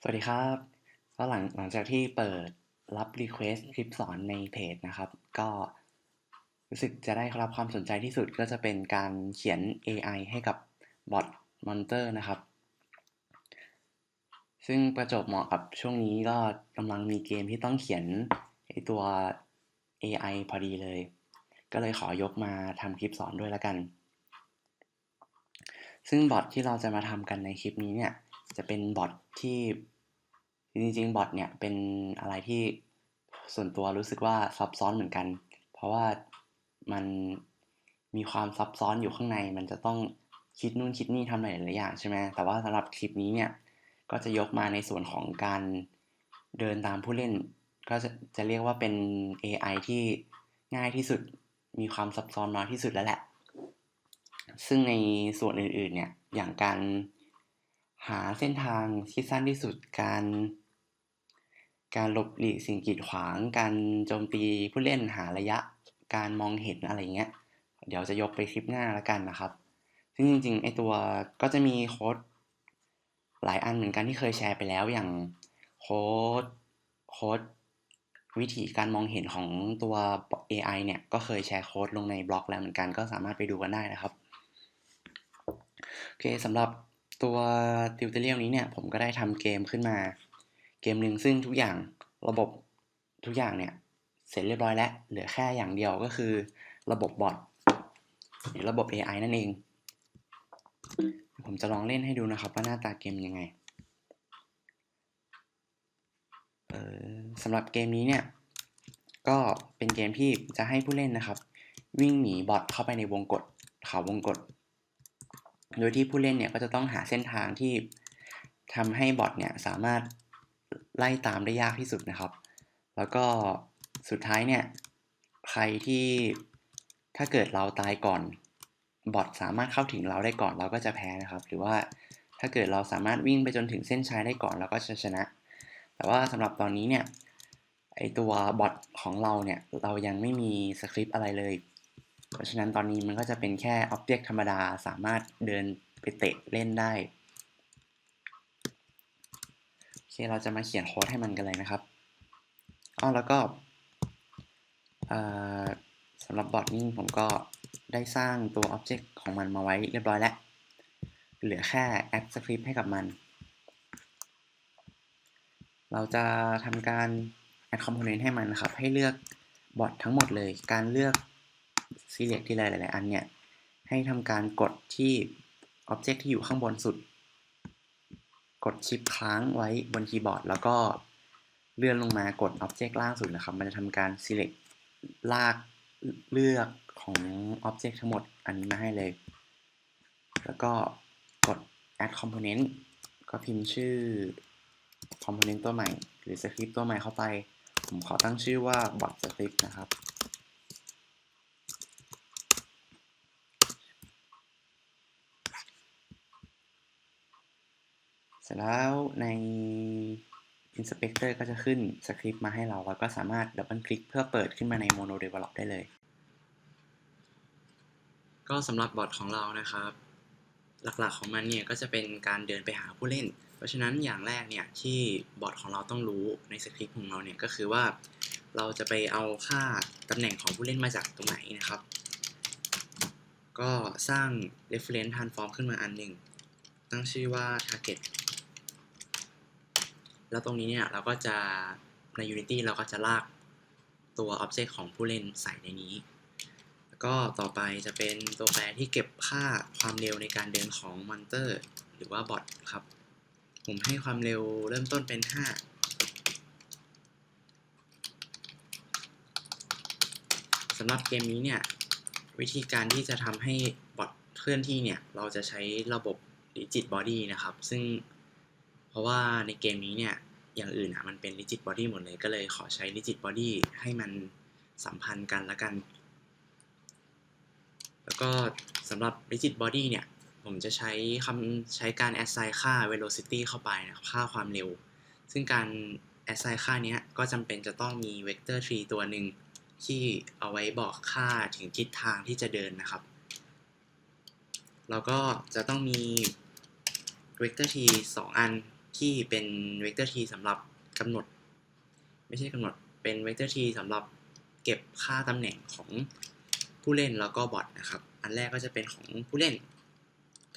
สวัสดีครับก็หลังหลังจากที่เปิดรับ Request คลิปสอนในเพจนะครับ ก็รู้สึกจะได้รับความสนใจที่สุดก็จะเป็นการเขียน AI ให้กับบอทมอนเตอร์นะครับ ซึ่งประจบเหมาะกับช่วงนี้ก็กำลังมีเกมที่ต้องเขียนไอตัว AI พอดีเลย ก็เลยขอยกมาทำคลิปสอนด้วยล้วกัน ซึ่งบอทที่เราจะมาทำกันในคลิปนี้เนี่ย จะเป็นบอทที่จริงๆบอทเนี่ยเป็นอะไรที่ส่วนตัวรู้สึกว่าซับซ้อนเหมือนกัน เพราะว่ามันมีความซับซ้อนอยู่ข้างในมันจะต้องคิดนู่นคิดนี่ทำหลายๆอย่างใช่ไหมแต่ว่าสำหรับคลิปนี้เนี่ยก็จะยกมาในส่วนของการเดินตามผู้เล่น ก็จะจะเรียกว่าเป็น AI ที่ง่ายที่สุดมีความซับซ้อนน้อยที่สุดแล้วแหละ ซึ่งในส่วนอื่นๆเนี่ยอย่างการ หาเส้นทางที่สั้นที่สุดการ การหลบหลีกสิ่งกีดขวาง การโจมตีผู้เล่นหาระยะ การมองเห็นอะไรเงี้ย เดี๋ยวจะยกไปคลิปหน้าแล้วกันนะครับ ซึ่งจริงๆไอตัวก็จะมีโค้ดหลายอันเหมือนกันที่เคยแชร์ไปแล้วอย่างโค้ดโค้ดวิธีการมองเห็นของตัว AI เนี่ย ก็เคยแชร์โค้ดลงในบล็อกแล้วเหมือนกัน ก็สามารถไปดูกันได้นะครับ โอเคสำหรับ ตัวติวเตอรียลนี้เนี่ยผมก็ได้ทำเกมขึ้นมา เกมหนึ่งซึ่งทุกอย่างระบบทุกอย่างเนี่ย เสร็จเรียบร้อยแล้ว เหลือแค่อย่างเดียวก็คือระบบบอทหรือระบบ AI นั่นเอง ผมจะลองเล่นให้ดูนะครับว่าหน้าตาเกมยังไงสำหรับเกมนี้เนี่ย ก็เป็นเกมที่จะให้ผู้เล่นนะครับ วิ่งหนีบอทเข้าไปในวงกฏเขาวงกฏ โดยที่ผู้เล่นเนี่ยก็จะต้องหาเส้นทางที่ทำให้บอทเนี่ยสามารถไล่ตามได้ยากที่สุดนะครับ แล้วก็สุดท้ายเนี่ยใครที่ถ้าเกิดเราตายก่อนบอทสามารถเข้าถึงเราได้ก่อนเราก็จะแพ้นะครับ หรือว่าถ้าเกิดเราสามารถวิ่งไปจนถึงเส้นชัยได้ก่อนเราก็จะชนะ แต่ว่าสำหรับตอนนี้เนี่ยไอตัวบอทของเราเนี่ยเรายังไม่มีสคริปต์อะไรเลย เพราะฉะนั้นตอนนี้มันก็จะเป็นแค่อ็อบเจกต์ธรรมดาสามารถเดินไปเตะเล่นได้โอเคเราจะมาเขียนโค้ดให้มันกันเลยนะครับอ้อแล้วก็สำหรับบอทนี้ผมก็ได้สร้างตัวอ็อบเจกต์ของมันมาไว้เรียบร้อยแล้ว เหลือแค่แอดสคริปต์ให้กับมัน เราจะทำการ add component ให้มันนะครับ ให้เลือกบอททั้งหมดเลย การเลือก select ที่หลาย ๆ อันเนี่ย ให้ทำการกดที่ object ที่อยู่ข้างบนสุด กดชิปค้างไว้บนคีย์บอร์ด แล้วก็เลื่อนลงมากด object ล่างสุดนะครับ มันจะทำการ select ลากเลือกของ object ทั้งหมดอันนี้มาให้เลย แล้วก็กด add component ก็พิมพ์ชื่อ component ตัวใหม่ หรือ script ตัวใหม่เข้าไป ผมขอตั้งชื่อว่า bot script นะครับ เสร็จแล้วใน Inspector ก็จะขึ้นสคริปต์มาให้เราแล้วก็สามารถดับเบิลคลิกเพื่อเปิดขึ้นมาใน Mono Develop ได้เลย ก็สำหรับบอทของเรานะครับ หลักๆของมันเนี่ยก็จะเป็นการเดินไปหาผู้เล่น เพราะฉะนั้นอย่างแรกเนี่ยที่บอทของเราต้องรู้ในสคริปต์ของเราเนี่ยก็คือว่า เราจะไปเอาค่าตำแหน่งของผู้เล่นมาจากตรงไหนนะครับ ก็สร้าง reference transform ขึ้นมาอันหนึ่งตั้งชื่อว่า target แล้วตรงนี้เนี่ยเราก็จะใน Unity เราก็จะลากตัว Object ของผู้เล่นใส่ในนี้ แล้วก็ต่อไปจะเป็นตัวแปรที่เก็บค่าความเร็วในการเดินของมอนเตอร์หรือว่าบอทครับ ผมให้ความเร็วเริ่มต้นเป็น 5สำหรับเกมนี้เนี่ย วิธีการที่จะทำให้บอทเคลื่อนที่เนี่ย เราจะใช้ระบบ Rigid Body นะครับ ซึ่ง ราะว่าในเกมนี้เนี่ยอย่างอื่นอะมันเป็น Rigid Body หมดเลยก็เลยขอใช้ Rigid Body ให้มันสัมพันธ์กันละกัน แล้วก็สำหรับ Rigid Body เนี่ยผมจะใช้คำใช้การ assign ค่า velocity เข้าไปนะค่าความเร็ว ซึ่งการ assign ค่านี้ก็จำเป็นจะต้องมี vector tree ตัวหนึ่งที่เอาไว้บอกค่าถึงทิศทางที่จะเดินนะครับ แล้วก็จะต้องมี vector tree 2 อัน ที่เป็น vector t สำหรับกำหนด ไม่ใช่กำหนดเป็น vector t สำหรับเก็บค่าตำแหน่งของผู้เล่นแล้วก็บอทนะครับ อันแรกก็จะเป็นของผู้เล่น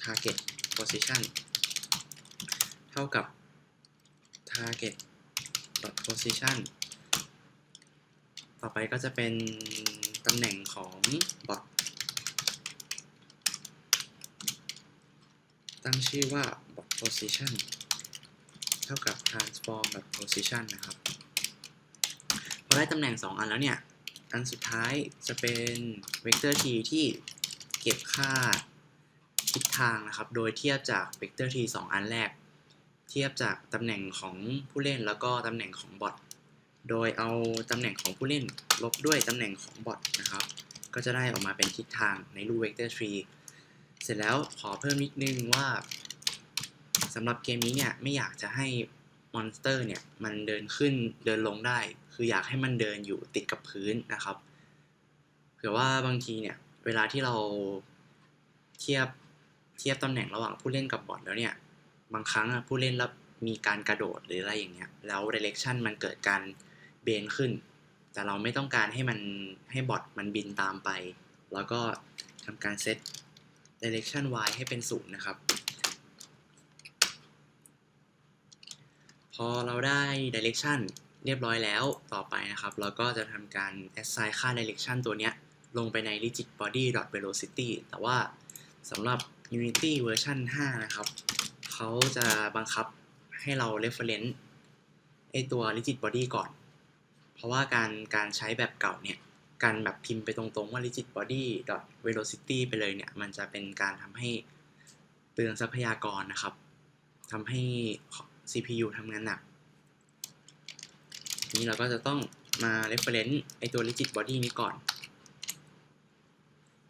target position เท่ากับ target position ต่อไปก็จะเป็นตำแหน่งของบอทตั้งชื่อว่า bot position ท่ากับ transform dot position นะครับพอได้ตำแหน่ง 2 อันแล้วเนี่ย อันสุดท้ายจะเป็น vector t ที่เก็บค่าทิศทางนะครับ โดยเทียบจาก vector t 2 อันแรก เทียบจากตำแหน่งของผู้เล่นแล้วก็ตำแหน่งของบอทโดยเอาตำแหน่งของผู้เล่นลบด้วยตำแหน่งของบอทนะครับ ก็จะได้ออกมาเป็นทิศทางในรูป vector tree เสร็จแล้วขอเพิ่มนิดนึงว่า สำหรับเกมนี้เนี่ยไม่อยากจะให้มอนสเตอร์เนี่ยมันเดินขึ้นเดินลงได้ คืออยากให้มันเดินอยู่ติดกับพื้นนะครับเผื่อว่าบางทีเนี่ยเวลาที่เราเทียบเทียบตำแหน่งระหว่างผู้เล่นกับบอทแล้วเนี่ยบางครั้งอะผู้เล่นรับมีการกระโดดหรืออะไรอย่างเงี้ยแล้ว direction มันเกิดการเบนขึ้น แต่เราไม่ต้องการให้มันให้บอทมันบินตามไป แล้วก็ทำการเซต direction y ให้เป็นศูนย์นะครับ พ อเราได้ direction เรียบร้อยแล้วต่อไปนะครับ เราก็จะทำการ assign ค่า direction ตัวเนี้ย ลงไปใน rigid body velocity แต่ว่าสำหรับ Unity เวอร์ชัน5นะครับ เขาจะบังคับให้เรา reference ไอตัว rigid body ก่อน เพราะว่าการการใช้แบบเก่าเนี่ย การแบบพิมพ์ไปตรงๆว่า rigid body velocity ไปเลยเนี่ย มันจะเป็นการทำให้เปลืองทรัพยากรนะครับทำให้ CPU ทำงานหนัก นี้เราก็จะต้องมา reference ไอตัว rigid body นี้ก่อน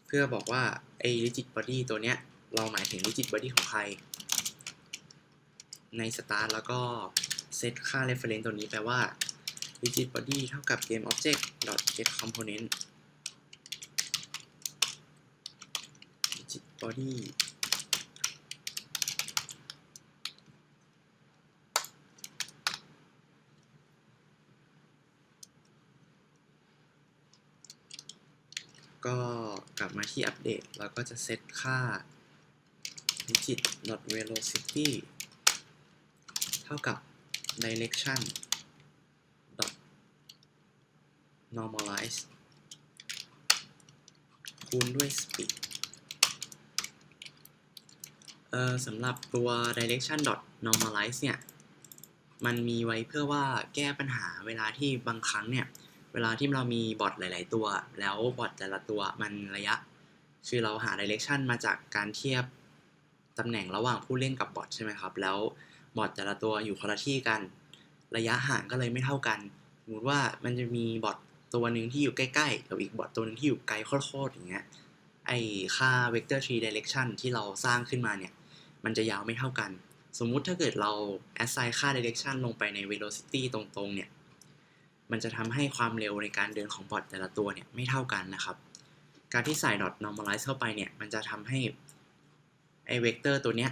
เพื่อบอกว่าไอ rigid body ตัวเนี้ย เราหมายถึง rigid body ของใคร ใน start แล้วก็เซตค่า reference ตัวนี้แปลว่า rigid body เท่ากับ game object dot get component rigid body ก็กลับมาที่อัปเดต แล้วก็จะเซตค่า digit not velocity เท่ากับ direction dot normalize คูณด้วย speed เอ่อสำหรับตัว direction dot normalize เนี่ย มันมีไว้เพื่อว่าแก้ปัญหาเวลาที่บางครั้งเนี่ย เวลาที่เรามีบอทหลาย ๆ ตัว แล้วบอทแต่ละตัวมันระยะ คือเราหา direction มาจากการเทียบตำแหน่งระหว่างผู้เล่นกับบอทใช่ไหมครับ แล้วบอทแต่ละตัวอยู่คนละที่กัน ระยะห่างก็เลยไม่เท่ากัน สมมติว่ามันจะมีบอทตัวหนึ่งที่อยู่ใกล้ๆกับอีกบอทตัวหนึ่งที่อยู่ไกลโคตรๆอย่างเงี้ย ไอค่า vector tree direction ที่เราสร้างขึ้นมาเนี่ย มันจะยาวไม่เท่ากัน สมมุติถ้าเกิดเรา assign ค่า direction ลงไปใน velocity ตรงๆ เนี่ย มันจะทำให้ความเร็วในการเดินของบอทแต่ละตัวเนี่ยไม่เท่ากันนะครับ การที่ใส่ dot normalize เข้าไปเนี่ยมันจะทำให้ไอเวกเตอร์ตัวเนี้ย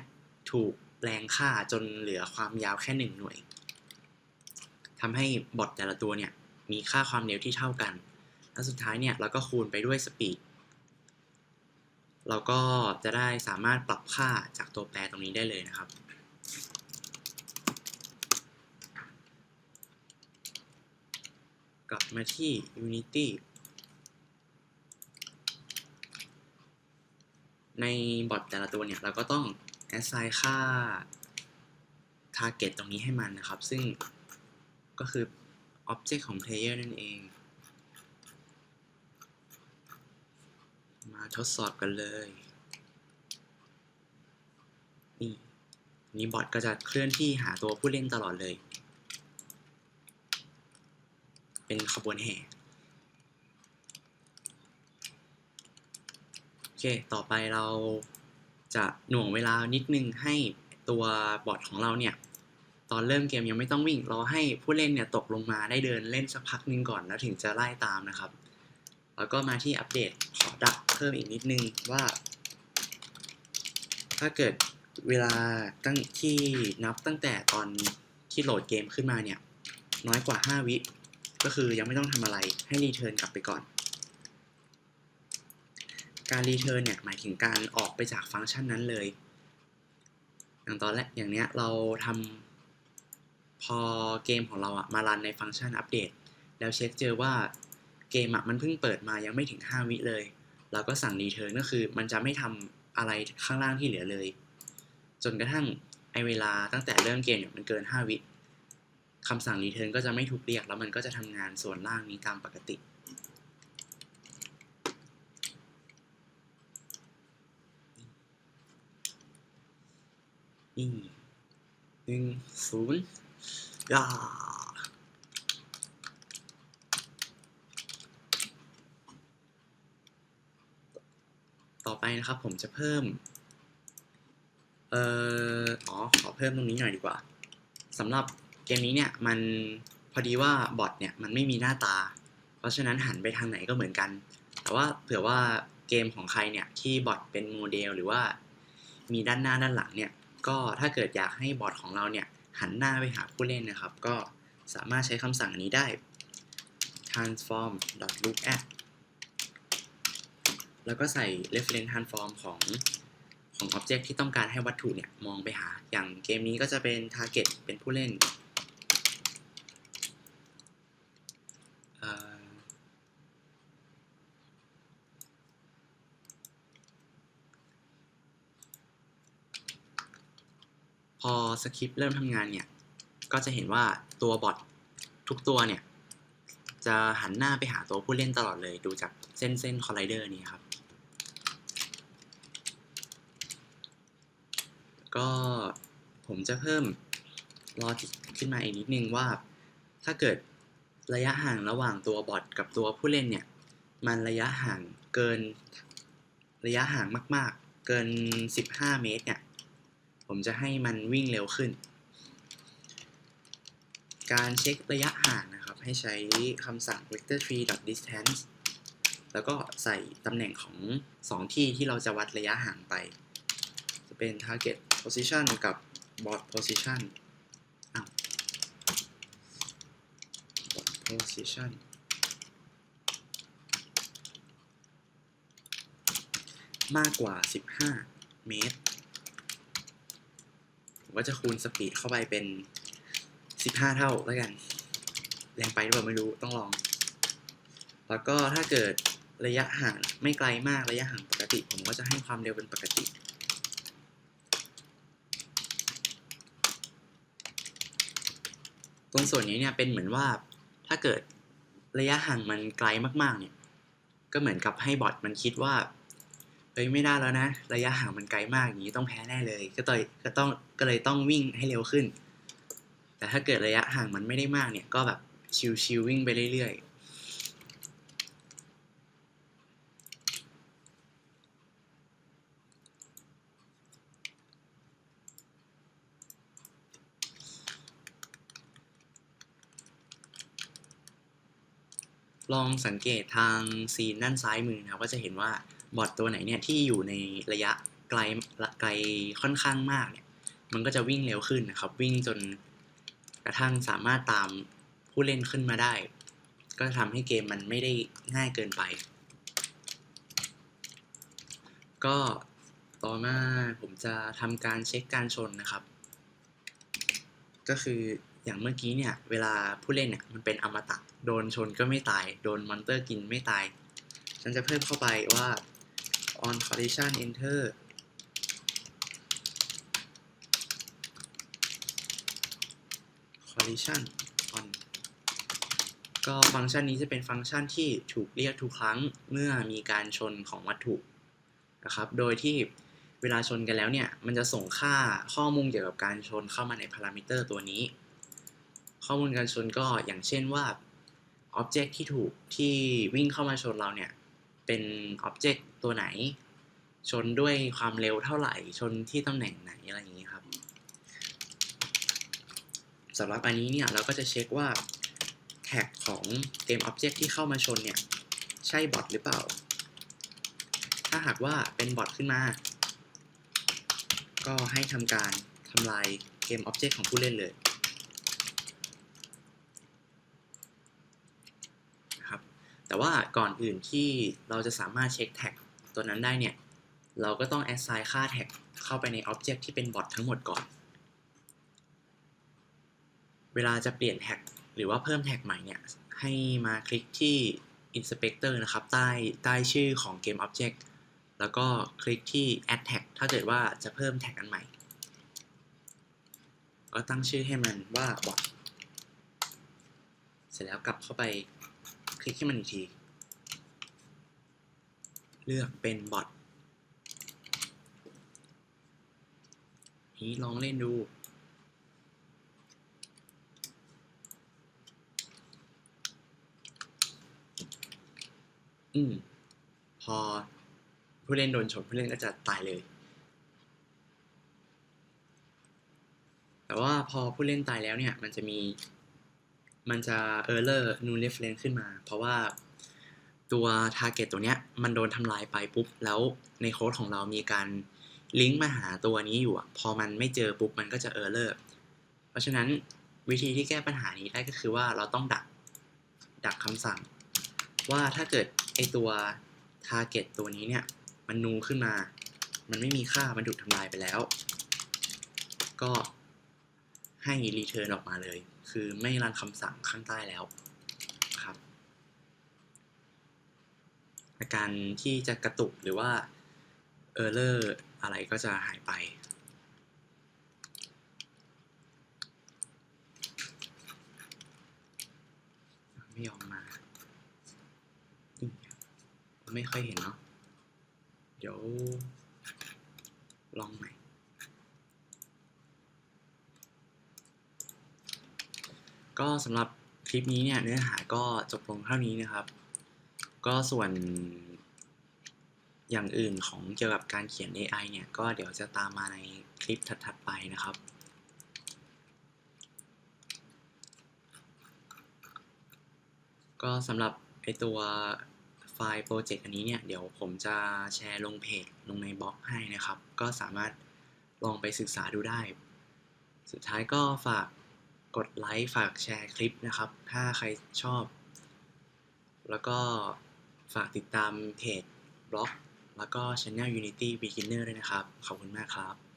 ถูกแปลงค่าจนเหลือความยาวแค่หนึ่งหน่วยทำให้บอทแต่ละตัวเนี่ยมีค่าความเร็วที่เท่ากัน แล้วสุดท้ายเนี่ยเราก็คูณไปด้วยสปีดเราก็จะได้สามารถปรับค่าจากตัวแปรตรงนี้ได้เลยนะครับ กลับมาที่ Unity ในบอทแต่ละตัวเนี่ยเราก็ต้อง assign ค่า target ตรงนี้ให้มันนะครับ ซึ่งก็คือ object ของ player นั่นเอง มาทดสอบกันเลย นี่นี่บอทก็จะเคลื่อนที่หาตัวผู้เล่นตลอดเลย เป็นขบวนแห่โอเค ต่อไปเราจะหน่วงเวลานิดนึงให้ตัวบอทของเราเนี่ย ตอนเริ่มเกมยังไม่ต้องวิ่งรอให้ผู้เล่นเนี่ยตกลงมาได้เดินเล่นสักพักนึงก่อนแล้วถึงจะไล่ตามนะครับ แล้วก็มาที่อัปเดตขอดักเพิ่มอีกนิดนึงว่า ถ้าเกิดเวลาตั้งที่นับตั้งแต่ตอนที่โหลดเกมขึ้นมาเนี่ย น้อยกว่า 5 วิ ก็คือยังไม่ต้องทำอะไรให้รีเทิร์นกลับไปก่อน การรีเทิร์นเนี่ยหมายถึงการออกไปจากฟังก์ชันนั้นเลย อย่างตอนแรกอย่างเนี้ยเราทำพอเกมของเราอะมารันในฟังก์ชันอัปเดต แล้วเช็คเจอว่าเกมอะมันเพิ่งเปิดมายังไม่ถึง 5 วิเลย เราก็สั่งรีเทิร์นก็คือมันจะไม่ทำอะไรข้างล่างที่เหลือเลย จนกระทั่งไอเวลาตั้งแต่เริ่มเกมเนี่ยมันเกิน 5 วิ คำสั่งรีเทิร์นก็จะไม่ถูกเรียก แล้วมันก็จะทำงานส่วนล่างนี้ตามปกติ นี่หนึ่งศูนย์ยาต่อไปนะครับผมจะเพิ่ม เอ่อ อ๋อ ขอเพิ่มตรงนี้หน่อยดีกว่าสำหรับ เกมนี้เนี่ยมันพอดีว่าบอทเนี่ยมันไม่มีหน้าตา เพราะฉะนั้นหันไปทางไหนก็เหมือนกัน แต่ว่าเผื่อว่าเกมของใครเนี่ยที่บอทเป็นโมเดลหรือว่ามีด้านหน้าด้านหลังเนี่ยก็ถ้าเกิดอยากให้บอทของเราเนี่ยหันหน้าไปหาผู้เล่นนะครับ ก็สามารถใช้คำสั่งนี้ได้ transform look at แล้วก็ใส่ reference transform ของของ object ที่ต้องการให้วัตถุเนี่ยมองไปหา อย่างเกมนี้ก็จะเป็น target เป็นผู้เล่นเอ่อพอ สคริปต์เริ่มทำงานเนี่ย ก็จะเห็นว่าตัวบอททุกตัวเนี่ย จะหันหน้าไปหาตัวผู้เล่นตลอดเลย ดูจากเส้นเส้นคอลไลเดอร์นี้ครับ ก็ผมจะเพิ่มลอจิกขึ้นมาอีกนิดนึงว่า ถ้าเกิดระยะห่างระหว่างตัวบอทกับตัวผู้เล่นเนี่ย มันระยะห่างเกินระยะห่างมาก ๆ เกิน 15 เมตรเนี่ย ผมจะให้มันวิ่งเร็วขึ้น การเช็คระยะห่างนะครับ ให้ใช้คำสั่ง vector tree distance แล้วก็ใส่ตำแหน่งของ 2 ที่ที่เราจะวัดระยะห่างไป จะเป็น target position กับ bot position อ้าว bot position มากกว่า 15 เมตร ก็จะคูณสปีดเข้าไปเป็น 15 เท่าแล้วกัน แรงไปหรือเปล่าไม่รู้ต้องลอง แล้วก็ถ้าเกิดระยะห่างไม่ไกลมากระยะห่างปกติ ผมก็จะให้ความเร็วเป็นปกติ ตรงส่วนนี้เนี่ยเป็นเหมือนว่าถ้าเกิดระยะห่างมันไกลมากๆเนี่ยก็เหมือนกับให้บอทมันคิดว่า เฮ้ยไม่ได้แล้วนะ ระยะห่างมันไกลมากอย่างนี้ต้องแพ้แน่เลย ก็ต่อยก็ต้องก็เลยต้องวิ่งให้เร็วขึ้น แต่ถ้าเกิดระยะห่างมันไม่ได้มากเนี่ยก็แบบชิวๆวิ่งไปเรื่อยๆลองสังเกตทางซีนด้านซ้ายมือนะครับก็จะเห็นว่า บอทตัวไหนเนี่ยที่อยู่ในระยะไกลไกลค่อนข้างมากเนี่ยมันก็จะวิ่งเร็วขึ้นนะครับ วิ่งจนกระทั่งสามารถตามผู้เล่นขึ้นมาได้ ก็ทำให้เกมมันไม่ได้ง่ายเกินไป ก็ต่อมาผมจะทำการเช็คการชนนะครับ ก็คืออย่างเมื่อกี้เนี่ย เวลาผู้เล่นเนี่ยมันเป็นอมตะ โดนชนก็ไม่ตาย โดนมอนเตอร์กินไม่ตาย ฉันจะเพิ่มเข้าไปว่า on collision enter collision on ก็ฟังก์ชันนี้จะเป็นฟังก์ชันที่ถูกเรียกทุกครั้งเมื่อมีการชนของวัตถุนะครับ โดยที่เวลาชนกันแล้วเนี่ย มันจะส่งค่าข้อมูลเกี่ยวกับการชนเข้ามาในพารามิเตอร์ตัวนี้ ข้อมูลการชนก็อย่างเช่นว่า Object ที่ถูกที่วิ่งเข้ามาชนเราเนี่ย เป็น Object ตัวไหน ชนด้วยความเร็วเท่าไหร่ ชนที่ตำแหน่งไหนอะไรอย่างนี้ครับสำหรับอันนี้เนี่ยเราก็จะเช็คว่าแท็กของเกม Object ที่เข้ามาชนเนี่ยใช่บอทหรือเปล่า ถ้าหากว่าเป็นบอทขึ้นมา ก็ให้ทำการทำลายเกม Object ของผู้เล่นเลยนะครับ แต่ว่าก่อนอื่นที่เราจะสามารถเช็คแท็กตัวนั้นได้เนี่ย เราก็ต้อง assign ค่าแท็กเข้าไปใน Object ที่เป็นบอททั้งหมดก่อน เวลาจะเปลี่ยนแท็กหรือว่าเพิ่มแท็กใหม่เนี่ย ให้มาคลิกที่ Inspector นะครับ ใต้ใต้ชื่อของเกม Object แล้วก็คลิกที่ Add Tag ถ้าเกิดว่าจะเพิ่มแท็กอันใหม่ ก็ตั้งชื่อให้มันว่า bot เสร็จแล้วกลับเข้าไป ลิกให้มันอีกที เลือกเป็น bot นี้ลองเล่นดู อืม พอผู้เล่นโดนชนผู้เล่นก็จะตายเลย แต่ว่าพอผู้เล่นตายแล้วเนี่ย มันจะมี มันจะ error new reference ขึ้นมา เพราะว่าตัว target ตัวเนี้ยมันโดนทำลายไปปุ๊บ แล้วในโค้ดของเรามีการลิงก์มาหาตัวนี้อยู่พอมันไม่เจอปุ๊บ มันก็จะ error เพราะฉะนั้นวิธีที่แก้ปัญหานี้ได้ก็คือว่าเราต้องดักดักคำสั่ง ว่าถ้าเกิดไอตัว target ตัวนี้เนี่ย มันนูขึ้นมา มันไม่มีค่ามันถูกทำลายไปแล้ว ก็ให้ return ออกมาเลย คือไม่รันคำสั่งข้างใต้แล้วครับ อาการที่จะกระตุกหรือว่า error อะไรก็จะหายไป ไม่ยอมมา ไม่ค่อยเห็นเนาะเดี๋ยวลองใหม่ ก็สำหรับคลิปนี้เนี่ยเนื้อหาก็จบลงเท่านี้นะครับ ก็ส่วนอย่างอื่นของเกี่ยวกับการเขียน AI เนี่ย ก็เดี๋ยวจะตามมาในคลิปถัดๆไปนะครับก็สำหรับไอตัวไฟล์โปรเจกต์อันนี้เนี่ย เดี๋ยวผมจะแชร์ลงเพจลงในบล็อกให้นะครับ ก็สามารถลองไปศึกษาดูได้ สุดท้ายก็ฝาก กดไลค์ฝากแชร์คลิปนะครับ ถ้าใครชอบ แล้วก็ฝากติดตามเพจบล็อก แล้วก็ Channel Unity Beginner ด้วยนะครับ ขอบคุณมากครับ